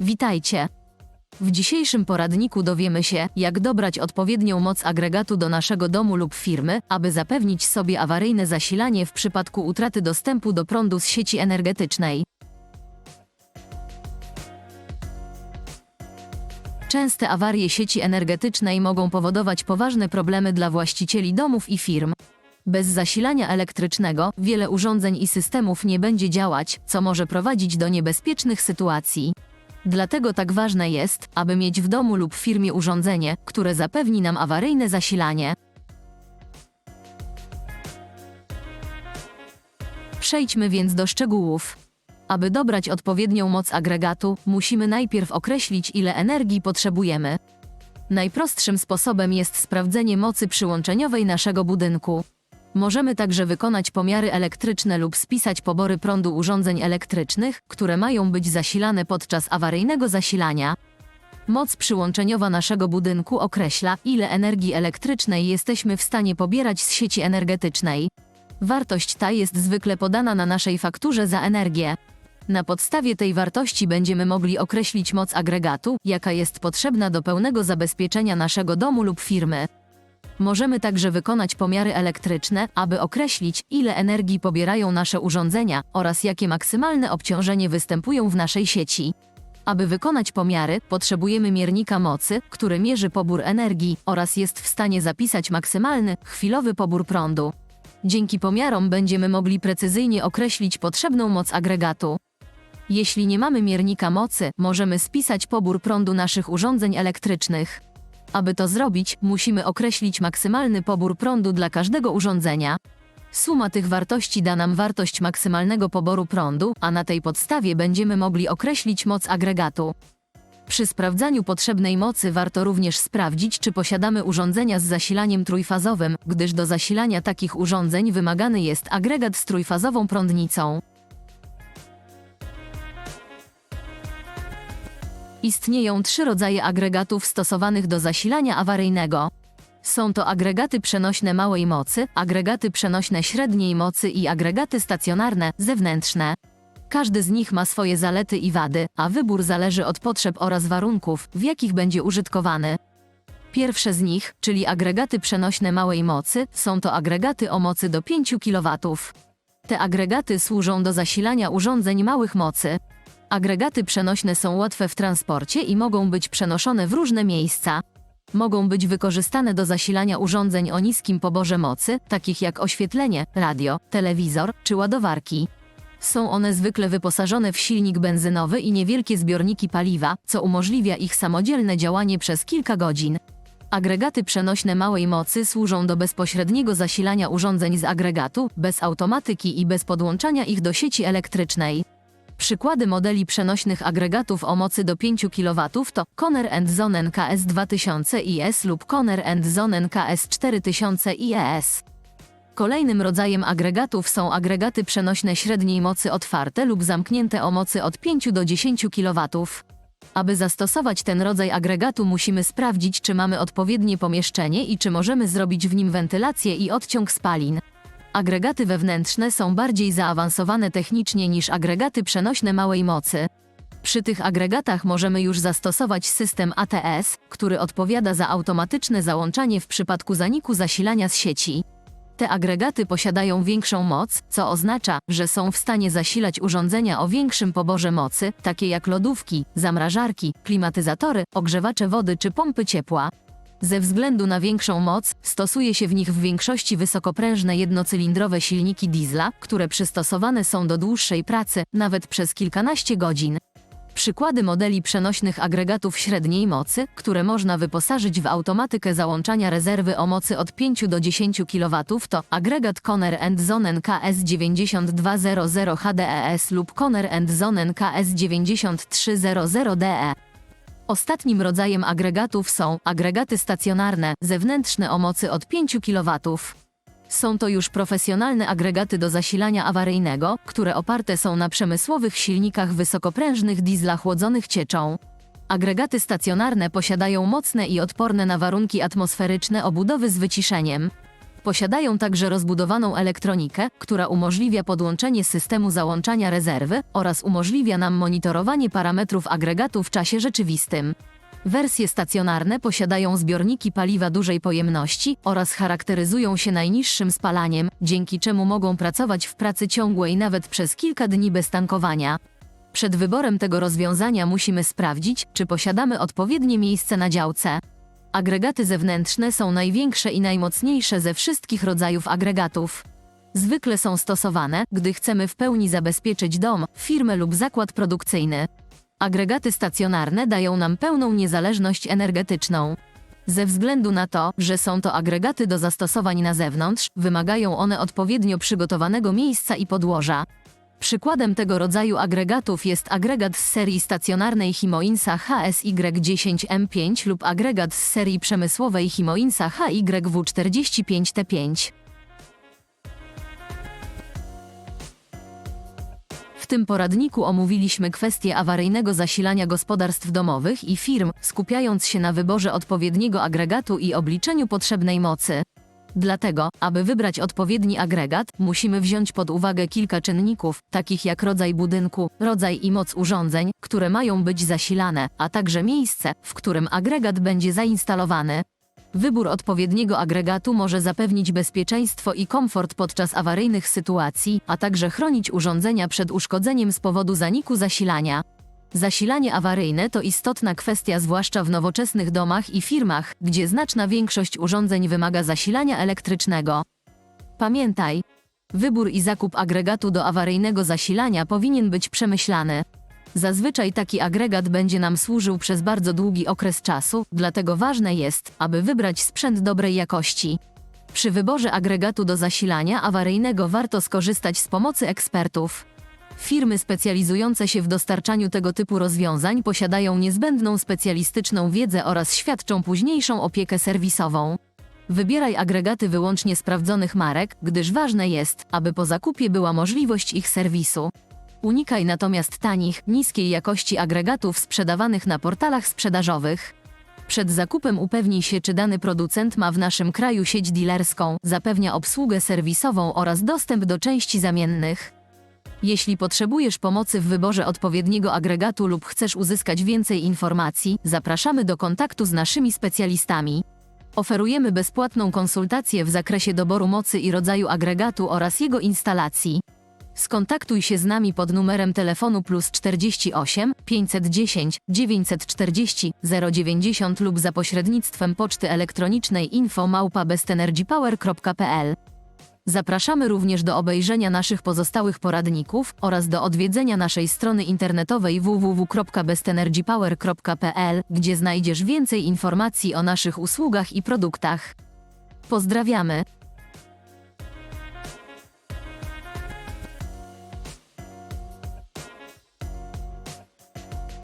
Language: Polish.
Witajcie! W dzisiejszym poradniku dowiemy się, jak dobrać odpowiednią moc agregatu do naszego domu lub firmy, aby zapewnić sobie awaryjne zasilanie w przypadku utraty dostępu do prądu z sieci energetycznej. Częste awarie sieci energetycznej mogą powodować poważne problemy dla właścicieli domów i firm. Bez zasilania elektrycznego wiele urządzeń i systemów nie będzie działać, co może prowadzić do niebezpiecznych sytuacji. Dlatego tak ważne jest, aby mieć w domu lub firmie urządzenie, które zapewni nam awaryjne zasilanie. Przejdźmy więc do szczegółów. Aby dobrać odpowiednią moc agregatu, musimy najpierw określić, ile energii potrzebujemy. Najprostszym sposobem jest sprawdzenie mocy przyłączeniowej naszego budynku. Możemy także wykonać pomiary elektryczne lub spisać pobory prądu urządzeń elektrycznych, które mają być zasilane podczas awaryjnego zasilania. Moc przyłączeniowa naszego budynku określa, ile energii elektrycznej jesteśmy w stanie pobierać z sieci energetycznej. Wartość ta jest zwykle podana na naszej fakturze za energię. Na podstawie tej wartości będziemy mogli określić moc agregatu, jaka jest potrzebna do pełnego zabezpieczenia naszego domu lub firmy. Możemy także wykonać pomiary elektryczne, aby określić, ile energii pobierają nasze urządzenia oraz jakie maksymalne obciążenie występują w naszej sieci. Aby wykonać pomiary, potrzebujemy miernika mocy, który mierzy pobór energii oraz jest w stanie zapisać maksymalny, chwilowy pobór prądu. Dzięki pomiarom będziemy mogli precyzyjnie określić potrzebną moc agregatu. Jeśli nie mamy miernika mocy, możemy spisać pobór prądu naszych urządzeń elektrycznych. Aby to zrobić, musimy określić maksymalny pobór prądu dla każdego urządzenia. Suma tych wartości da nam wartość maksymalnego poboru prądu, a na tej podstawie będziemy mogli określić moc agregatu. Przy sprawdzaniu potrzebnej mocy warto również sprawdzić, czy posiadamy urządzenia z zasilaniem trójfazowym, gdyż do zasilania takich urządzeń wymagany jest agregat z trójfazową prądnicą. Istnieją trzy rodzaje agregatów stosowanych do zasilania awaryjnego. Są to agregaty przenośne małej mocy, agregaty przenośne średniej mocy i agregaty stacjonarne, zewnętrzne. Każdy z nich ma swoje zalety i wady, a wybór zależy od potrzeb oraz warunków, w jakich będzie użytkowany. Pierwsze z nich, czyli agregaty przenośne małej mocy, są to agregaty o mocy do 5 kW. Te agregaty służą do zasilania urządzeń małych mocy. Agregaty przenośne są łatwe w transporcie i mogą być przenoszone w różne miejsca. Mogą być wykorzystane do zasilania urządzeń o niskim poborze mocy, takich jak oświetlenie, radio, telewizor czy ładowarki. Są one zwykle wyposażone w silnik benzynowy i niewielkie zbiorniki paliwa, co umożliwia ich samodzielne działanie przez kilka godzin. Agregaty przenośne małej mocy służą do bezpośredniego zasilania urządzeń z agregatu, bez automatyki i bez podłączania ich do sieci elektrycznej. Przykłady modeli przenośnych agregatów o mocy do 5 kW to Conner Zonen KS 2000 IS lub Conner Zonen KS 4000 IES. Kolejnym rodzajem agregatów są agregaty przenośne średniej mocy otwarte lub zamknięte o mocy od 5 do 10 kW. Aby zastosować ten rodzaj agregatu musimy sprawdzić, czy mamy odpowiednie pomieszczenie i czy możemy zrobić w nim wentylację i odciąg spalin. Agregaty wewnętrzne są bardziej zaawansowane technicznie niż agregaty przenośne małej mocy. Przy tych agregatach możemy już zastosować system ATS, który odpowiada za automatyczne załączanie w przypadku zaniku zasilania z sieci. Te agregaty posiadają większą moc, co oznacza, że są w stanie zasilać urządzenia o większym poborze mocy, takie jak lodówki, zamrażarki, klimatyzatory, ogrzewacze wody czy pompy ciepła. Ze względu na większą moc, stosuje się w nich w większości wysokoprężne jednocylindrowe silniki diesla, które przystosowane są do dłuższej pracy, nawet przez kilkanaście godzin. Przykłady modeli przenośnych agregatów średniej mocy, które można wyposażyć w automatykę załączania rezerwy o mocy od 5 do 10 kW to agregat Conner Zonen KS9200 HDES lub Conner Zonen KS9300DE. Ostatnim rodzajem agregatów są agregaty stacjonarne, zewnętrzne o mocy od 5 kW. Są to już profesjonalne agregaty do zasilania awaryjnego, które oparte są na przemysłowych silnikach wysokoprężnych diesla chłodzonych cieczą. Agregaty stacjonarne posiadają mocne i odporne na warunki atmosferyczne obudowy z wyciszeniem. Posiadają także rozbudowaną elektronikę, która umożliwia podłączenie systemu załączania rezerwy oraz umożliwia nam monitorowanie parametrów agregatu w czasie rzeczywistym. Wersje stacjonarne posiadają zbiorniki paliwa dużej pojemności oraz charakteryzują się najniższym spalaniem, dzięki czemu mogą pracować w pracy ciągłej nawet przez kilka dni bez tankowania. Przed wyborem tego rozwiązania musimy sprawdzić, czy posiadamy odpowiednie miejsce na działce. Agregaty zewnętrzne są największe i najmocniejsze ze wszystkich rodzajów agregatów. Zwykle są stosowane, gdy chcemy w pełni zabezpieczyć dom, firmę lub zakład produkcyjny. Agregaty stacjonarne dają nam pełną niezależność energetyczną. Ze względu na to, że są to agregaty do zastosowań na zewnątrz, wymagają one odpowiednio przygotowanego miejsca i podłoża. Przykładem tego rodzaju agregatów jest agregat z serii stacjonarnej Himoinsa HSY10M5 lub agregat z serii przemysłowej Himoinsa HYW45T5. W tym poradniku omówiliśmy kwestię awaryjnego zasilania gospodarstw domowych i firm, skupiając się na wyborze odpowiedniego agregatu i obliczeniu potrzebnej mocy. Dlatego, aby wybrać odpowiedni agregat, musimy wziąć pod uwagę kilka czynników, takich jak rodzaj budynku, rodzaj i moc urządzeń, które mają być zasilane, a także miejsce, w którym agregat będzie zainstalowany. Wybór odpowiedniego agregatu może zapewnić bezpieczeństwo i komfort podczas awaryjnych sytuacji, a także chronić urządzenia przed uszkodzeniem z powodu zaniku zasilania. Zasilanie awaryjne to istotna kwestia zwłaszcza w nowoczesnych domach i firmach, gdzie znaczna większość urządzeń wymaga zasilania elektrycznego. Pamiętaj, wybór i zakup agregatu do awaryjnego zasilania powinien być przemyślany. Zazwyczaj taki agregat będzie nam służył przez bardzo długi okres czasu, dlatego ważne jest, aby wybrać sprzęt dobrej jakości. Przy wyborze agregatu do zasilania awaryjnego warto skorzystać z pomocy ekspertów. Firmy specjalizujące się w dostarczaniu tego typu rozwiązań posiadają niezbędną specjalistyczną wiedzę oraz świadczą późniejszą opiekę serwisową. Wybieraj agregaty wyłącznie sprawdzonych marek, gdyż ważne jest, aby po zakupie była możliwość ich serwisu. Unikaj natomiast tanich, niskiej jakości agregatów sprzedawanych na portalach sprzedażowych. Przed zakupem upewnij się, czy dany producent ma w naszym kraju sieć dealerską, zapewnia obsługę serwisową oraz dostęp do części zamiennych. Jeśli potrzebujesz pomocy w wyborze odpowiedniego agregatu lub chcesz uzyskać więcej informacji, zapraszamy do kontaktu z naszymi specjalistami. Oferujemy bezpłatną konsultację w zakresie doboru mocy i rodzaju agregatu oraz jego instalacji. Skontaktuj się z nami pod numerem telefonu plus 48 510 940 090 lub za pośrednictwem poczty elektronicznej info małpa bestenergypower.pl. Zapraszamy również do obejrzenia naszych pozostałych poradników oraz do odwiedzenia naszej strony internetowej www.bestenergypower.pl, gdzie znajdziesz więcej informacji o naszych usługach i produktach. Pozdrawiamy!